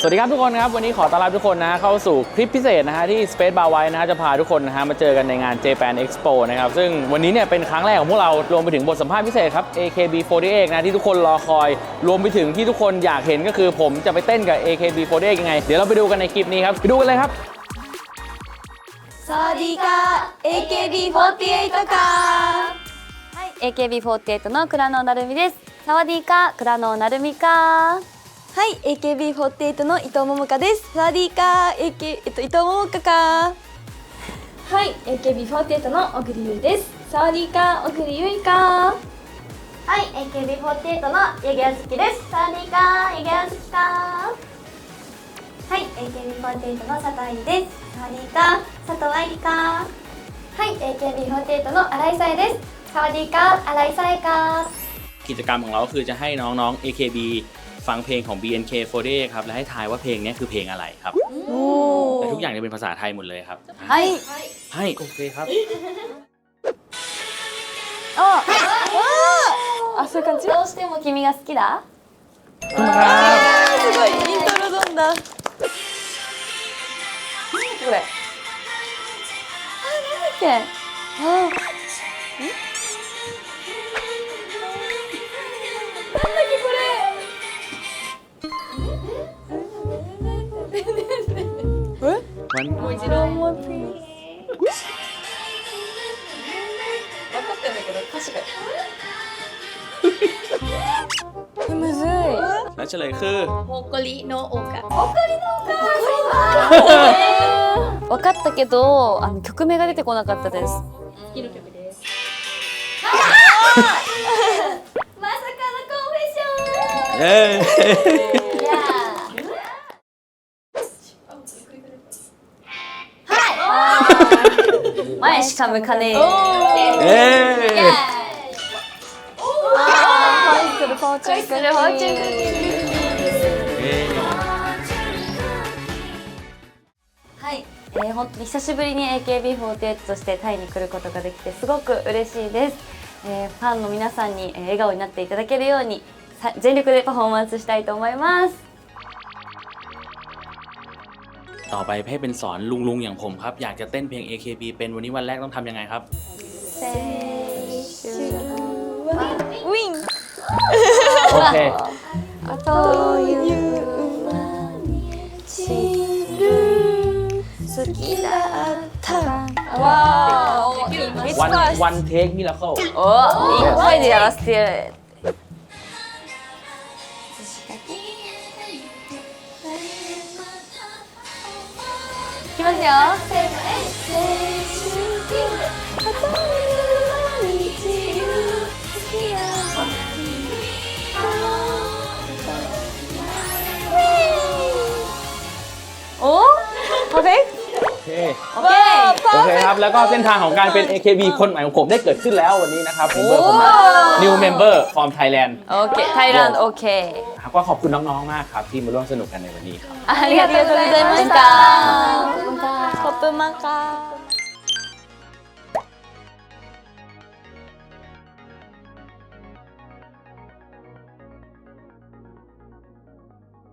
สวัสดีครับทุกคนครับ วันนี้ขอต้อนรับทุกคนนะเข้าสู่คลิปพิเศษนะฮะที่ Space Bar ไว้นะฮะจะพาทุกคนนะฮะมาเจอกันในงาน Japan Expo นะครับ ซึ่งวันนี้เนี่ยเป็นครั้งแรกของพวกเรารวมไปถึงบทสัมภาษณ์พิเศษครับ AKB48 นะที่ทุกคนรอคอย รวมไปถึงที่ทุกคนอยากเห็นก็คือผมจะไปเต้นกับ AKB48 ยังไง เดี๋ยวเราไปดูกันในคลิปนี้ครับไปดูกันเลยครับ サワディーカー AKB48 かはい、AKB48 の倉野成美です。サワディーカー、倉野成美か。 はい AKB48 の伊藤桃香ですサワディーカー AK、えっと、伊藤桃香かはい、AKB48 の小栗優衣です。サワディーカー、小栗優衣か。はい、AKB48 の八木あずきです。サワディーカー、八木あずきか。はい、AKB48 の佐藤愛理です。サワディーカー、佐藤愛理か。はい、AKB48 の新井さえです。サワディーカー、新井さえか。 กิจกรรมของเราคือจะให้น้องๆ AKB ฟังเพลงของ BNK48 ครับและให้ทายว่าเพลงนี้คือเพลงอะไรครับแต่ทุกอย่างจะเป็นภาษาไทยหมดเลยครับ はいให้โอเคครับ あそういう感じどうしても君が好きだ。 ขอบคุณครับ すごいイントロドンだこれあなんだっけあ วัน もう一度もうプリー分かってんだけど歌詞がえむずい และเฉลยคือ ホコリの丘。分かったけど、あの曲名が出てこなかったです。好きの曲です。まさかのコンフェッション เย้ 前しか向かねえ。はい、えー、本当に久しぶりに AKB48 としてタイに来ることができてすごく嬉しいです、えー、ファンの皆さんにえー笑顔になっていただけるようにさ全力でパフォーマンスしたいと思います ต่อไปให้เป็นสอนลุงๆอย่างผมครับ อยากจะเต้นเพลง AKB เป็นวันนี้วันแรกต้องทำยังไงครับ วิ่งโอเคว้าว วันวันเทคมิลาเคิล โอ้อีไม่เดียวสเตีย 가세 요. 오? 퍼펙 트? 오케 이. โอเค โอเคครับ แล้วก็เส้นทางของการเป็น AKB คนใหม่ของผมได้เกิดขึ้นแล้ววันนี้นะครับผมเบอร์ผมมา New Member from Thailand 오케 이. 타이란 오케 이. นะครับก็ขอบคุณน้องๆมากครับที่มาร่วมสนุกกันในวันนี้ครับ 아리가또 고자이จัง. 不嘛卡